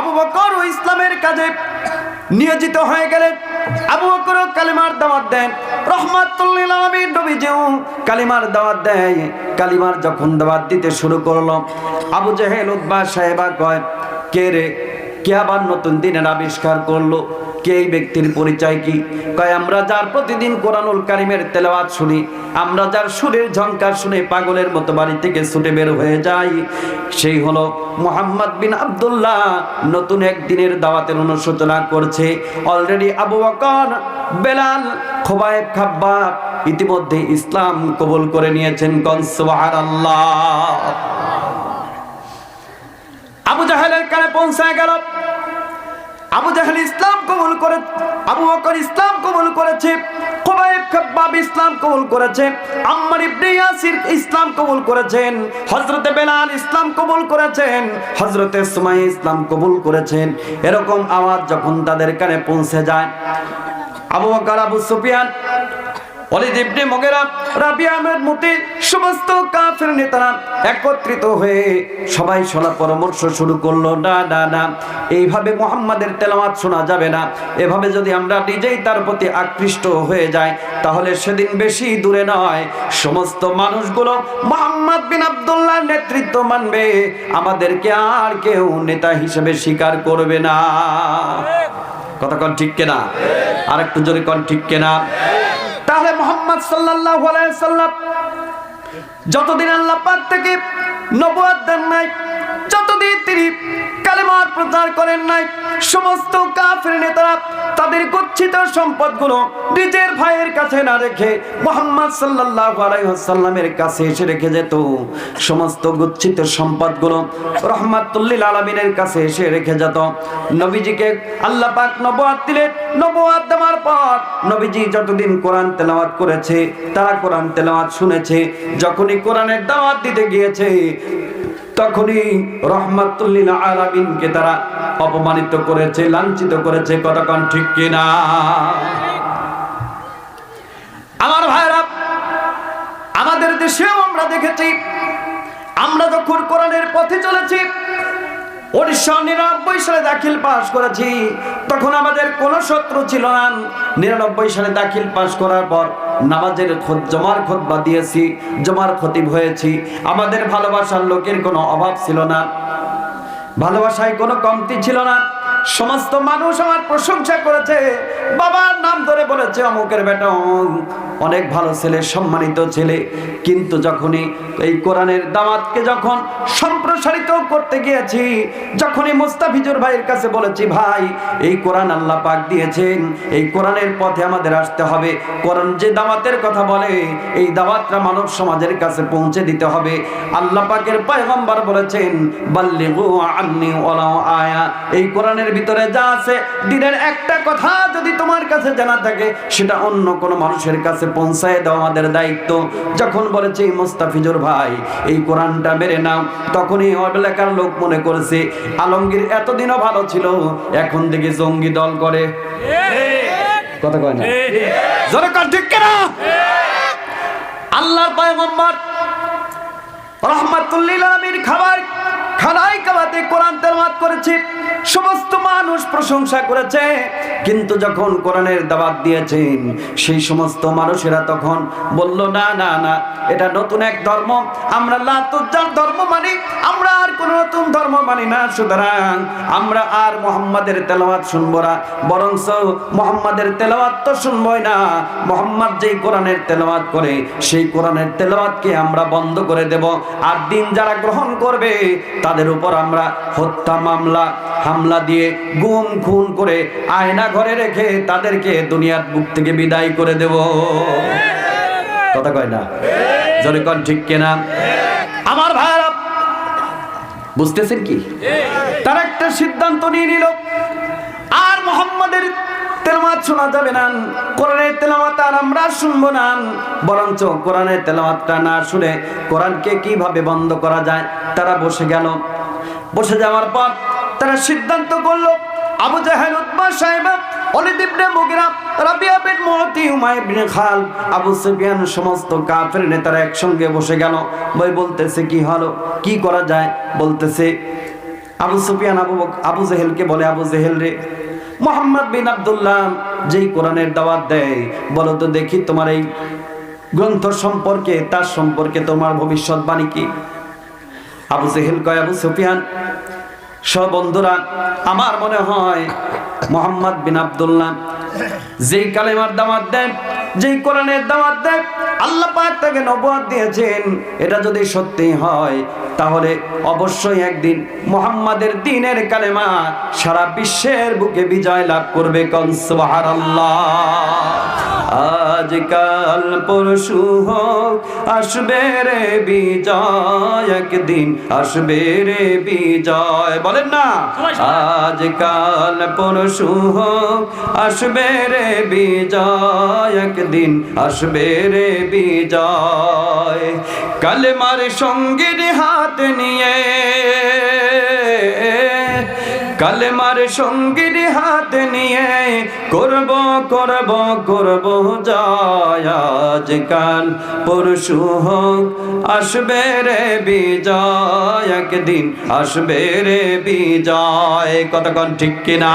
আবু বকর ও ইসলামের কাজে নিয়োজিত হয়ে গেলেন। আবু বকর কালিমার দাওয়াত দেন। রহমাতুল্লিল আলামিন নবীজিও কালিমার দাওয়াত দেয়। কালিমার যখন দাওয়াত দিতে শুরু করল, আবু জাহেল উদ্বা সাহেবা কয়, কে রে? কে আবার নতুন দিনের আবিষ্কার করল? কে এই ব্যক্তির পরিচয় কি? কয়, আমরা যার প্রতিদিন কোরআনুল কারিমের তেলাওয়াত শুনি, আমরা যার সুরের ঝঙ্কার শুনে পাগলের মতো বাড়ি থেকে ছুটে বের হয়ে যাই, সেই হলো মোহাম্মদ বিন আব্দুল্লাহ। নতুন একদিনের দাওয়াতের অনুশোচনা করছে already Abu Bakr, Bilal, Khubaib Khabbab. ইতিমধ্যে ইসলাম কবুল করে নিয়েছেন কনসবাহার আল্লাহ আবু জাহেলের কানে পৌঁছায় গেল। আবু জাহেল ইসলাম কবুল করে, আবু বকর ইসলাম কবুল করেছে, কুবাইব খাব্বাব ইসলাম কবুল করেছে, আম্মার ইবনে ইয়াসির ইসলাম কবুল করেছেন, হযরত বেলাল ইসলাম কবুল করেছেন, হযরত সুমাই ইসলাম কবুল করেছেন। এরকম আওয়াজ যখন তাদের কানে পৌঁছে যায়, আবু বকর, আবু সুফিয়ান অলিদ ইবনে মুগিরা রাবিয়া আহমেদ মুতি সমস্ত কাফের নেতারা একত্রিত হয়ে সবাই শোনা পরামর্শ শুরু করল, না না না, এইভাবে মোহাম্মদের তেলাওয়াত শোনা যাবে না। এভাবে যদি আমরা নিজেই তার প্রতি আকৃষ্ট হয়ে যাই, তাহলে সেদিন বেশি দূরে নয়। সমস্ত মানুষগুলো মোহাম্মদ বিন আব্দুল্লাহর নেতৃত্ব মানবে। আমাদেরকে আর কেউ নেতা হিসেবে স্বীকার করবে না। কথা কন ঠিক কেনা? আর একটু জোরে কন ঠিক কেনা? মোহাম্মদ সাল্লাল্লাহু আলাইহি সাল্লাম যতদিন আল্লাহ পাক থেকে নবুয়ত দেন নাই প্রচার করেন নাই। সমস্ত কাফের নেতারা তাদের গচ্ছিত সম্পদগুলো নিজের ভাইয়ের কাছে না রেখে মোহাম্মদ সাল্লাল্লাহু আলাইহি ওয়াসাল্লামের কাছে এসে রেখে যেত। সমস্ত গচ্ছিত সম্পদগুলো রহমাতুল্লিল আলামিনের কাছে এসে রেখে যেত। নবীজিকে আল্লাহ পাক নবুয়ত দিলেন। নবুয়ত দেওয়ার পর নবীজি যতদিন কোরআন তেলাওয়াত করেছে, তারা কোরআন তেলাওয়াত শুনেছে। যখনই কোরআনের দাওয়াত দিতে গিয়েছে তখনই রহমাতুল্লিল আলামিনকে তারা অপমানিত করেছে, লাঞ্ছিত করেছে কতক্ষণ ঠিক কিনা? আমার ভাইরা আমাদের দেশেও আমরা দেখেছি, আমরা যখন কোরআনের পথে চলেছি, উনিশশো নিরানব্বই সালে দাখিল পাশ করেছি, তখন আমাদের কোনো শত্রু ছিল না। নিরানব্বই সালে দাখিল পাশ করার পর নামাজের জমার খোদবা দিয়েছি, জমার খতিব হয়েছি। আমাদের ভালোবাসার লোকের কোনো অভাব ছিল না। ভালোবাসায় কোনো কমতি ছিল না। সমস্ত মানুষ আমার প্রশংসা করেছে। বাবার নাম ধরে বলেছে, অমুকের বেটা। অনেক ভালো ছেলে, সম্মানিত ছেলে। কিন্তু যখনই এই কোরআনের দাওয়াতকে যখন সম্প্রসারিত করতে গিয়েছি, যখনই মুস্তাফিজুর ভাইয়ের কাছে বলেছি, ভাই, এই কোরআন আল্লাহ পাক দিয়েছেন। এই কোরআনের পথে আমাদের আসতে হবে। কোরআন যে দাওয়াতের কথা বলে, এই দাওয়াতটা মানব সমাজের কাছে পৌঁছে দিতে হবে। আল্লাহ পাকের পয়গম্বর বলেছেন, বাল্লিগু আন্নি ওয়ালাউ আয়া। এই কোরআনের ভিতরে যা আছে, দিনের একটা কথা যদি তোমার কাছে জানা থাকে, সেটা অন্য কোনো মানুষের কাছে পৌঁছায় দাও আমাদের দায়িত্ব। যখন বলেছে মুস্তাফিজুর ভাই, এই কোরআনটা মেরে নাও। তখনই এলাকার লোক মনে করেছে, আলমগীর এতদিনও ভালো ছিল, এখন থেকে জঙ্গি দল করে। কথা কয় না? ঠিক কেনা? আল্লাহর রহমাতুল্লিল আলমীর খাবার খানাই কাবাতে কোরআন করেছে। সমস্ত মানুষ প্রশংসা করেছে। কিন্তু যখন কোরআনের দাবাত দিয়েছেন, সেই সমস্ত মানুষেরা তখন বলল, না না না, এটা নতুন এক ধর্ম। আমরা লাতুজ্জার ধর্ম মানে আমরা কোন নতুন ধর্ম মানি না, সুতরাং আমরা আর মোহাম্মদের তেলাওয়াত শুনব না, বরঞ্চ মোহাম্মদের তেলাওয়াত তো শুনবই না। মোহাম্মদ যেই কোরআনের তেলাওয়াত করে, সেই কোরআনের তেলাওয়াতকে আমরা বন্ধ করে দেব। আর দিন যারা গ্রহণ করবে, তাদের উপর আমরা হত্যা মামলা, হামলা দিয়ে গুম, খুন করে আয়না ঘরে রেখে তাদেরকে দুনিয়ার বুক থেকে বিদায় করে দেব। কথা কয় না? জনে কন ঠিক কেনা? আমার ভাইরা বুঝতেছেন কি? তার একটা সিদ্ধান্ত নিয়ে নিল। আর মোহাম্মদের তেলাওয়াত শোনা যাবে না। কোরআনের তেলাওয়াত আর আমরা শুনব না। বরঞ্চ কোরআনের তেলাওয়াতটা না শুনে কোরআনকে কীভাবে বন্ধ করা যায় তারা বসে গেল। বসে যাওয়ার পর তারা সিদ্ধান্ত করল আবু জাহেল উতবা সাহেব অলিদ ইবনে মুগিরা রাবিয়া বিন মুআতি উমাই ইবনে খাল, আবু সুফিয়ান সমস্ত কাফের নেতারা একসঙ্গে বসে গেল। বই বলতেছে, কি হলো? কি করা যায়? বলতেছে, আবু সুফিয়ান আবু আবু জেহেলকে বলে, আবু জেহেল রে, মোহাম্মদ বিন আব্দুল্লাহ যেই কোরআনের দাওয়াত দেয়, বলো তো দেখি তোমার এই গ্রন্থ সম্পর্কে, তার সম্পর্কে তোমার ভবিষ্যৎবাণী কি? আবু জেহেল কয়, আবু সুফিয়ান সব বন্ধুরা, আমার মনে হয় মোহাম্মদ বিন আব্দুল্লাহ যেই কালেমার দাওয়াত দেন, যেই কোরআনের দাওয়াত দেন, আল্লাহ পাক তাকে নবুয়ত দিয়েছেন। এটা যদি সত্যি হয়, তাহলে অবশ্যই একদিন মোহাম্মদের দিনের কালেমা সারা বিশ্বের বুকে বিজয় লাভ করবে কন, সুবহানাল্লাহ। আজকাল পরশু হোক আসবে রে বিজয় একদিন আসবে রে বিজয়। বলেন না? আজকাল পরশু হোক আসবে রে বিজয় একদিন আসবে রে বিজয়। কালেমার সঙ্গীর হাত নিয়ে কালেমার সঙ্গীর হাত নিয়ে, করব করব করব আজকাল। পরশু হোক, আসবে রে বিজয়, একদিন আসবে রে বিজয়। কতক্ষণ ঠিক কিনা?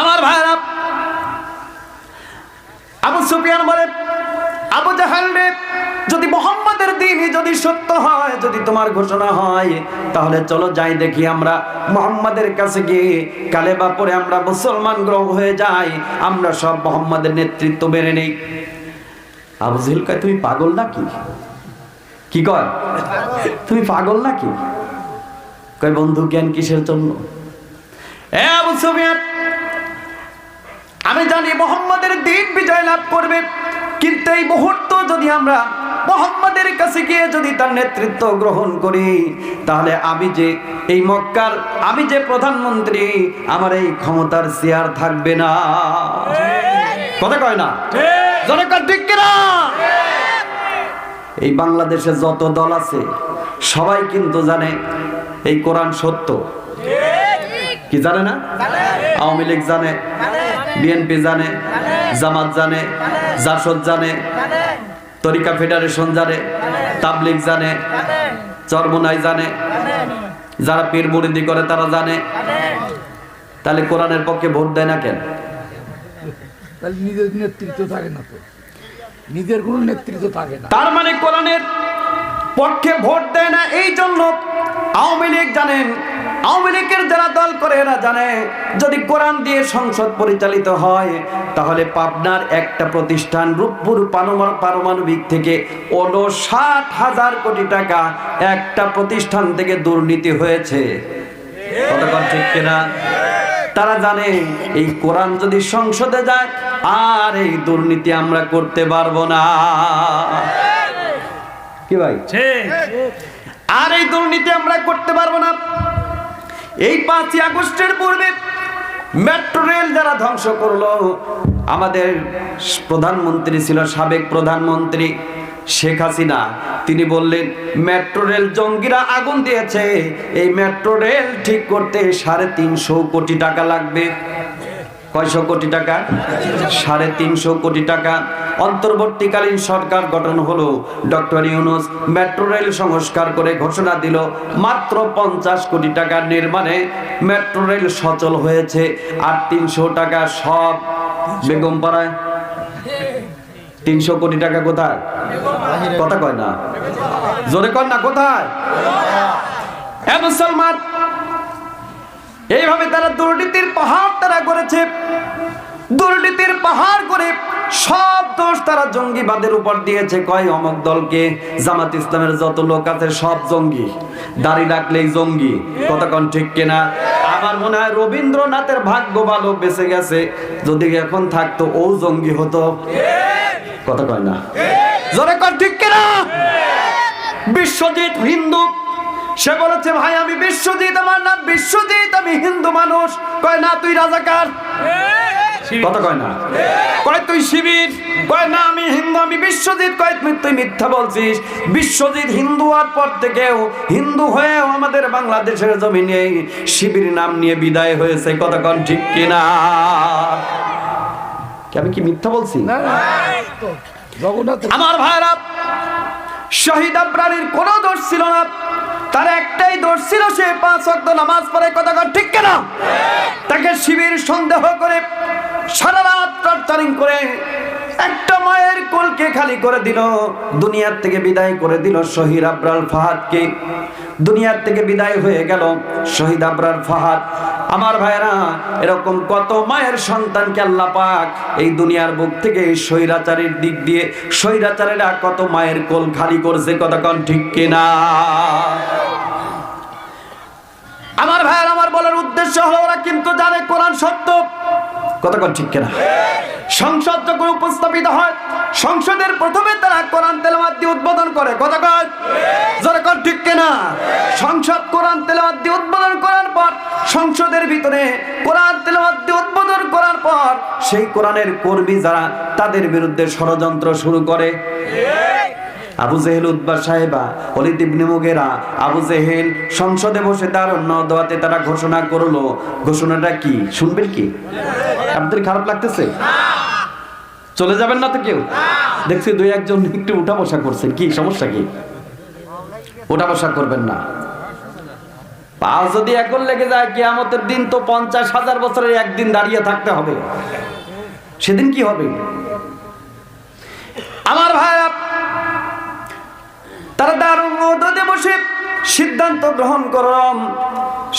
আমার ভাইরা, আবু সুফিয়ান বলে আবু জাহাল রে যদি মোহাম্মদের দিনই যদি সত্য হয়, যদি তোমার ঘোষণা হয়, তাহলে চলো যাই দেখি আমরা মোহাম্মদের কাছে গিয়ে কালেবা পরে আমরা মুসলমান গ্রহ হয়ে যাই, আমরা সব মোহাম্মদের নেতৃত্ব মেনে নেই। আবু জেহেল কয়, তুমি পাগল নাকি? কি কয়? তুমি পাগল নাকি? কয়, বন্ধু, জ্ঞান কিসের জন্য? এ আবু সুফিয়ান, আমি জানি মোহাম্মদের দিন বিজয় লাভ করবে, কিন্তু এই মুহূর্ত যদি আমরা মোহাম্মদের কাছে গিয়ে যদি তার নেতৃত্ব গ্রহণ করি তাহলে আমি যে এই মক্কার আমি যে প্রধানমন্ত্রী আমার এই ক্ষমতার চেয়ার থাকবে না। কথা কয় না? জনগণ ঠিক কিনা? এই বাংলাদেশে যত দল আছে সবাই কিন্তু জানে এই কোরআন সত্য। কি জানে না? আওয়ামী লীগ জানে বিএনপি জানে জামাত জানে জাসদ জানে। তরিকা ফেডারেশন জানে তাবলিক জানে চরমোনাই জানে যারা পীর মুরিদি করে তারা জানে। তাহলে কোরআনের পক্ষে ভোট দেয় না কেন? তাহলে নিজের নেতৃত্ব থাকে না তো। নিজের কোনো নেতৃত্ব থাকে না। তার মানে কোরআনের পক্ষে ভোট দেয় না এই জন্য আওয়ামী লীগ জানেন, আওয়ামী লীগের যারা দল করে এরা জানে, যদি কোরআন দিয়ে সংসদ পরিচালিত হয়, তাহলে পাবনার একটা প্রতিষ্ঠান রূপপুর পারমা- পারমাণবিক থেকে ষাট হাজার কোটি টাকা একটা প্রতিষ্ঠান থেকে দুর্নীতি হয়েছে। ঠিক কিনা? তারা জানে, এই কোরআন যদি সংসদে যায়, আর এই দুর্নীতি আমরা করতে পারব না। কি ভাই? আর এই দুর্নীতি আমরা করতে পারব না। এই পাঁচই আগস্টের পূর্বে মেট্রো রেল যারা ধ্বংস করল, আমাদের প্রধানমন্ত্রী ছিল, সাবেক প্রধানমন্ত্রী শেখ হাসিনা। তিনি বললেন, মেট্রো রেল জঙ্গিরা আগুন দিয়েছে। এই মেট্রো রেল ঠিক করতে সাড়ে তিনশো কোটি টাকা লাগবে। কয়শো কোটি টাকা? সাড়ে তিনশো কোটি টাকা। অন্তর্বর্তীকালীন সরকার গঠন হলো ডক্টর ইউনুস মেট্রো রেল সংস্কার করে ঘোষণা দিল, মাত্র পঞ্চাশ কোটি টাকার নির্মাণে মেট্রো রেল সচল হয়েছে আর তিনশো টাকা সব বেগম পাড়ায়। তিনশো কোটি টাকা কোথায়? কথা কয় না। জোরে কর না, কোথায়? মুসলমান, এইভাবে তারা দুর্নীতির পাহাড় তারা করেছে দুর্নীতির পাহাড় করে সব দোষ তারা জঙ্গিবাদের উপর দিয়েছে। কয় অমক দলকে? জামাত ইসলামের যত লোক আছে, সব জঙ্গি। দাড়ি রাখলেই জঙ্গি। কতক্ষণ ঠিক কিনা? আমার মনে হয় রবীন্দ্রনাথের ভাগ্য ভালো, বেঁচে গেছে। যদি এখন থাকতো, ও জঙ্গি হতো। কথা কয় না? জোরে কর ঠিক কিনা? বিশ্বজিৎ হিন্দু। সে বলেছে, ভাই, আমি বিশ্বজিৎ, আমার নাম বিশ্বজিৎ, আমি হিন্দু মানুষ। কয় না, তুই রাজাকার? কথা কয় না। কয় তুই শিবির কয় না আমি হিন্দু আমি বিশ্বজিৎ কয় তুই তুই মিথ্যা বলছিস। বিশ্বজিৎ হিন্দু হওয়ার পর থেকেও হিন্দু হয়েও আমাদের বাংলাদেশের জমিনে শিবির নাম নিয়ে বিদায় হয়েছে। কতক্ষণ ঠিক কিনা? কি আমি কি মিথ্যা বলছি? আমার ভাইরা শহীদ আব্রানির কোনো দোষ ছিল না। তার একটাই দোষ ছিল সে পাঁচ ওয়াক্ত নামাজ পড়ে। কথা ঠিক কেনা? তাকে শিবির সন্দেহ করে সারা রাত টর্চারিং করে একটা মায়ের কোলকে খালি করে দিল, দুনিয়ার থেকে বিদায় করে দিল শহীদ আবরাল ফাহাদকে। দুনিয়ার থেকে বিদায় হয়ে গেল শহীদ আবরার ফাহাদ। আমার ভাইরা এরকম কত মায়ের সন্তানকে আল্লাহ পাক এই দুনিয়ার বুক থেকে এই স্বৈরাচারের দিক দিয়ে, স্বৈরাচারেরা কত মায়ের কোল খালি করছে কতক্ষণ ঠিক কিনা? আমার ভাইয়ের আমার বলার উদ্দেশ্য হলো, ওরা কিন্তু জানে কোরআন সত্য। কতক্ষণ ঠিক কিনা? সংসদ যখন উপস্থাপিত হয়, সংসদের প্রথমে তারা কোরআন তেলাওয়াত দিয়ে উদ্বোধন করে। কতক্ষণ যতক্ষণ ঠিক কিনা? সংসদ কোরআন তেলাওয়াত দিয়ে উদ্বোধন করার পর, সংসদের ভিতরে কোরআন তেলাওয়াত দিয়ে উদ্বোধন করার পর, সেই কোরআনের কর্মী যারা, তাদের বিরুদ্ধে ষড়যন্ত্র শুরু করে। আবু জেহেল উদ্বা সাহেবা অলিদ ইবনে মুগেরা, আবু জেহেল সংসদে বসে তার অন্য দোয়াতে তারা ঘোষণা করল। ঘোষণাটা কি? শুনবেন কি? আপনাদের খারাপ লাগতেছে? চলে যাবেন না তো কেউ? দেখছি দুই একজন একটু উঠা বসা করছেন। কি, সমস্যা কি? উঠা বসা করবেন না। পা যদি এখন লেগে যায়, কিয়ামতের দিন তো পঞ্চাশ হাজার বছরের একদিন দাঁড়িয়ে থাকতে হবে। সেদিন কি হবে? আমার ভাইরা তারা দারুণ মদদে বসে সিদ্ধান্ত গ্রহণ করলাম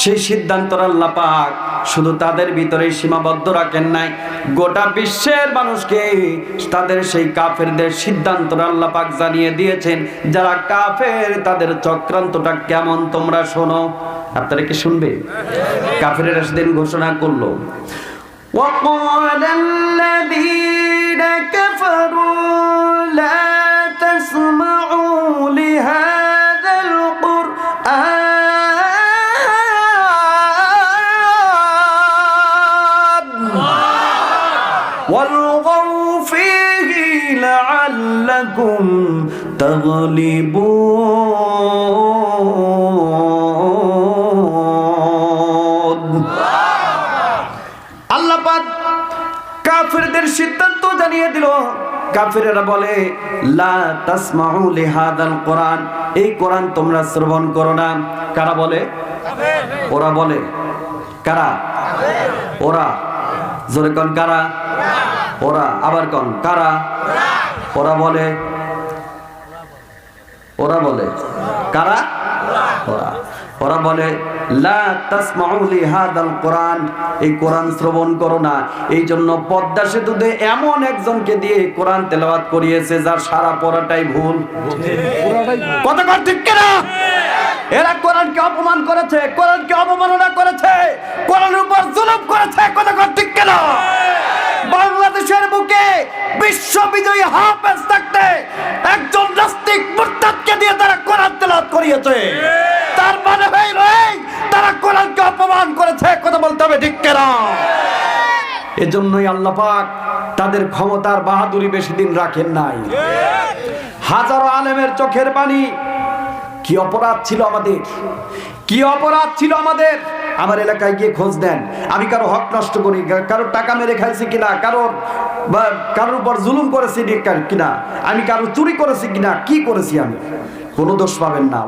সেই সিদ্ধান্ত আল্লাহ পাক শুধু তাদের ভিতরে সীমাবদ্ধ রাখেন নাই গোটা বিশ্বের মানুষকে তাদের সেই কাফেরদের সিদ্ধান্ত আল্লাহ পাক জানিয়ে দিয়েছেন যারা কাফের তাদের চক্রান্তটা কেমন তোমরা শোনো আপনারা কি শুনবে কাফেরেরা সেদিন ঘোষণা করলো وقال الذين كفروا لعلكم تغلبون আল্লাহ পাক কাফিরদের সিদ্ধান্ত জানিয়ে দিল কাফিরেরা বলে লা তাসমাউ লিহাদাল কোরআন এই কোরআন তোমরা শ্রবণ করো না কারা বলে ওরা বলে কারা ওরা জোরে কোন কারা ওরা আবার কোন কারা ওরা বলে ওরা বলে, কারা? ওরা। ওরা বলে কোরআন। এই কোরআন শ্রবণ করো না। এই জন্য পদ্মা সেতুতে এমন একজনকে দিয়ে কোরআন করিয়েছে, যার সারা পড়াটাই ভুল। কত ঠিক কিনা? এরা কোরআনকে অপমান করেছে, কোরআনকে অবমাননা করেছে, কোরআনের উপর জুলুম করেছে কত ঠিক কিনা? বাংলাদেশের বুকে বিশ্ব বিজয়ী হাফেজ থাকতে একজন নাস্তিক মুরতাদকে দিয়ে তারা কোরআন তেলাওয়াত করিয়েছে। তার মানে হইল এই, তারা কোরআনকে অপমান করেছে কথা বলতে হবে, ঠিক কিনা? এজন্যই আল্লাহ পাক তাদের ক্ষমতার বাহাদুরি বেশি দিন রাখেন নাই। হাজারো আলেমের চোখের পানি, কি অপরাধ ছিল আমাদের? কি অপরাধ ছিল আমাদের? আমার এলাকায় গিয়ে খোঁজ দেন। আমি কারও হক নষ্ট করি, কারও টাকা মেরে খাইছি কিনা কারোর কারোর উপর জুলুম করেছি কিনা, আমি কারও চুরি করেছি কিনা, কি করেছি আমি? কোনো দোষ পাবেন না।